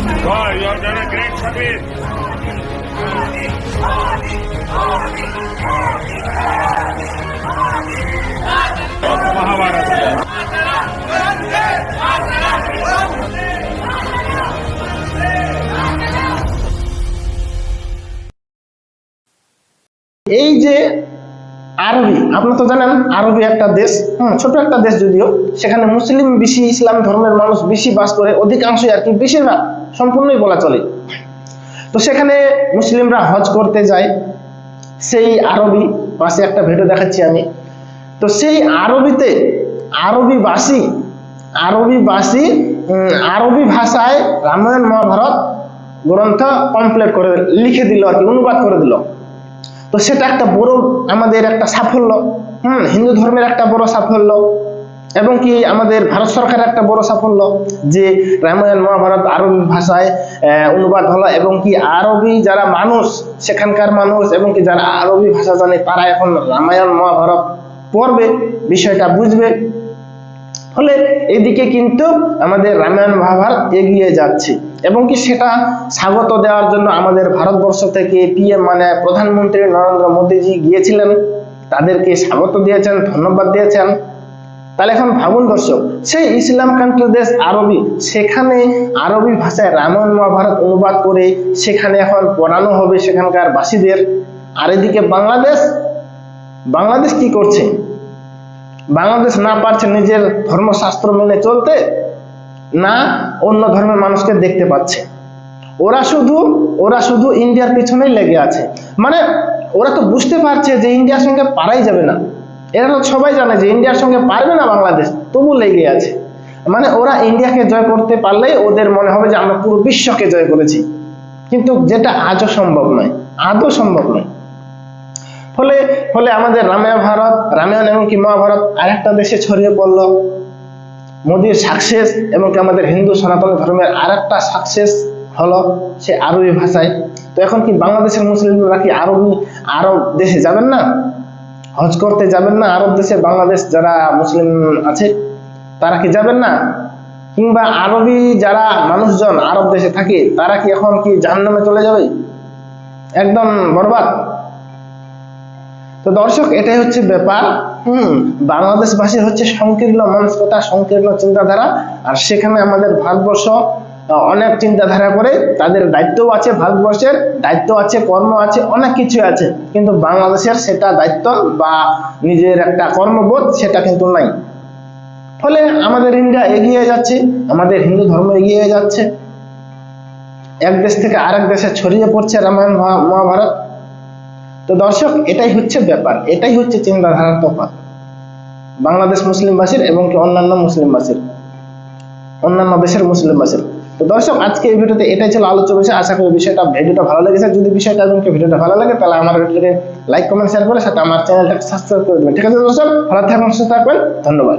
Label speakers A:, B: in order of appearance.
A: Wow, you have done a great service.
B: এই যে আরবি আপনি তো জানেন আরবি একটা দেশ হুম ছোট একটা দেশ যদিও সেখানে মুসলিম বেশি ইসলাম ধর্মের মানুষ বেশি বাস করে অধিকাংশই আর কি বেশিরভাগ সম্পূর্ণই বলা চলে। তো সেখানে মুসলিমরা হজ করতে যায়, সেই আরবি পাশে একটা ভিডিও দেখাচ্ছি আমি। তো সেই আরবিতে আরবি ভাষী আরবি ভাষী আরবি ভাষায় রামায়ণ মহাভারত গ্রন্থ কমপ্লিট করে লিখে দিল আর কি, অনুবাদ করে দিল। তো সেটা একটা বড় আমাদের একটা সাফল্য, হুম, হিন্দু ধর্মের একটা বড় সাফল্য। এবং কি আমাদের ভারত সরকারের একটা বড় সাফল্য যে রামায়ণ, মহাভারত, আরবি ভাষায় অনুবাদ হলো এবং কি আরবি যারা মানুষ, সেখানকার মানুষ এবং কি যারা আরবি ভাষা জানে, তারা এখন রামায়ণ, মহাভারত পড়বে, বিষয়টা বুঝবে। ফলে এদিকে কিন্তু আমাদের রামায়ণ, মহাভারত এগিয়ে যাচ্ছে এবং কি সেটা স্বাগত দেওয়ার জন্য আমাদের ভারতবর্ষ থেকে পিএম মানে প্রধানমন্ত্রী নরেন্দ্র মোদীজি গিয়েছিলেন। তাদেরকে স্বাগত দিয়েছেন, ধন্যবাদ দিয়েছেন। তাহলে এখন ভাবুন দর্শক, সেই ইসলাম কান্ট্রি দেশ আরবি, সেখানে আরবি ভাষায় রামায়ণ, মহাভারত অনুবাদ করে সেখানে এখন পড়ানো হবে সেখানকার বাসীদের। আর এদিকে বাংলাদেশ বাংলাদেশ কি করছে? বাংলাদেশ না পারছে নিজের ধর্মশাস্ত্র মেনে চলতে, না অন্য ধর্মের মানুষকে দেখতে পাচ্ছে। ওরা শুধু ওরা শুধু ইন্ডিয়ার পিছনেই লেগে আছে। মানে ওরা তো বুঝতে পারছে যে ইন্ডিয়ার সঙ্গে পারাই যাবে না। এরা তো সবাই জানে যে ইন্ডিয়ার সঙ্গে পারবে না বাংলাদেশ, তবু লেগে আছে। মানে ওরা ইন্ডিয়াকে জয় করতে পারলেই ওদের মনে হবে যে আমরা পুরো বিশ্বকে জয় করেছি। কিন্তু যেটা আজও সম্ভব নয়, আদৌ সম্ভব নয়। ফলে ফলে আমাদের রামায়ণ ভারত রামায়ণ এবং কি মহাভারত আরেকটা দেশে ছড়িয়ে পড়ল। মোদির সাকসেস এবং আমাদের হিন্দু সনাতন ধর্মের আরেকটা সাকসেস হলো সে আরবি ভাষায়। তো এখন কি বাংলাদেশের মুসলিমরা কি আরবি, আরব দেশে যাবেন না? হজ করতে যাবেন না? আরব দেশে বাংলাদেশ যারা মুসলিম আছে, তারা কি যাবেন না? কিংবা আরবি যারা মানুষজন আরব দেশে থাকে, তারা কি এখন কি জাহান্নামে চলে যাবে? একদম বরবাদ। তো দর্শক, এটাই হচ্ছে ব্যাপার। হুম, বাংলাদেশবাসীর হচ্ছে সংকীর্ণ মানসিকতা, সংকীর্ণ চিন্তাধারা। আর সেখানে আমাদের ভারতবর্ষ অনেক চিন্তাধারা করে তাদের দায়িত্বও আছে, ভারতবর্ষের দায়িত্ব আছে, কর্ম আছে, অনেক কিছু আছে। কিন্তু বাংলাদেশের সেটা দায়িত্ব বা নিজের একটা কর্মবোধ সেটা কিন্তু নাই। ফলে আমাদের ইন্ডিয়া এগিয়ে যাচ্ছে, আমাদের হিন্দু ধর্ম এগিয়ে যাচ্ছে। এক দেশ থেকে আরেক দেশে ছড়িয়ে পড়ছে রামায়ণ, মহা- মহাভারত। তো দর্শক, এটাই হচ্ছে ব্যাপার, এটাই হচ্ছে চিন্তাধারার তফাৎ। বাংলাদেশ মুসলিমবাসীর এবং কি অন্যান্য মুসলিমবাসীর, অন্যান্য দেশের মুসলিমবাসীর। তো দর্শক, আজকে এই ভিডিওতে এটাই ছিল আলোচ্য বিষয়। আশা করি বিষয়টা ভিডিওটা ভালো লেগেছে। যদি বিষয়টা এবং ভিডিওটা ভালো লাগে, তাহলে আমার ভিডিওটাকে লাইক কমেন্ট শেয়ার করে সাথে আমার চ্যানেলটাকে সাবস্ক্রাইব করে দেবেন। ঠিক আছে দর্শক, ভালো থাকবেন, সুস্থ থাকবেন। ধন্যবাদ।